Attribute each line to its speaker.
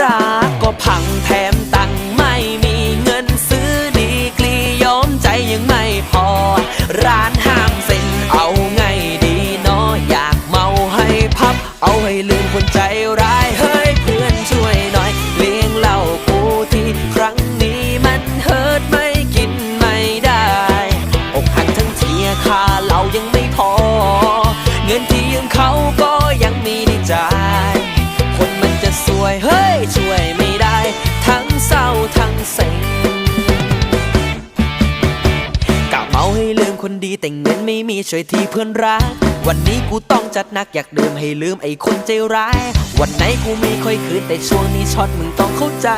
Speaker 1: รักก็พังแถมตังไม่มีเงินซื้อดีกรียอมใจยังไม่พอ ร้านห้ามเซ็นเอาไงดีเนาะอยากเมาให้พับ เอาให้ลืมคนใจร้ายเฮ้ยเพื่อนช่วยหน่อย เลี้ยงเหล้ากูทีครั้งนี้มันเฮิร์ตไม่กินไม่ได้อกหักทั้งเทียคาเหล้ายังไม่พอ เงินที่ยืมเขาก็ยังมีในใจ วย เฮ้ย ช่วยไม่ได้ ทั้งเศร้าทั้งเซ็งกะเมาให้ลืมคนดีแต่เงินไม่มีช่วยทีเพื่อนรัก วันนี้กูต้องจัดหนักอยากดื่มให้ลืมไอ้คนใจร้าย วันไหนกูไม่ค่อยคืนแต่ช่วงนี้ช็อตมึงต้องเข้าใจ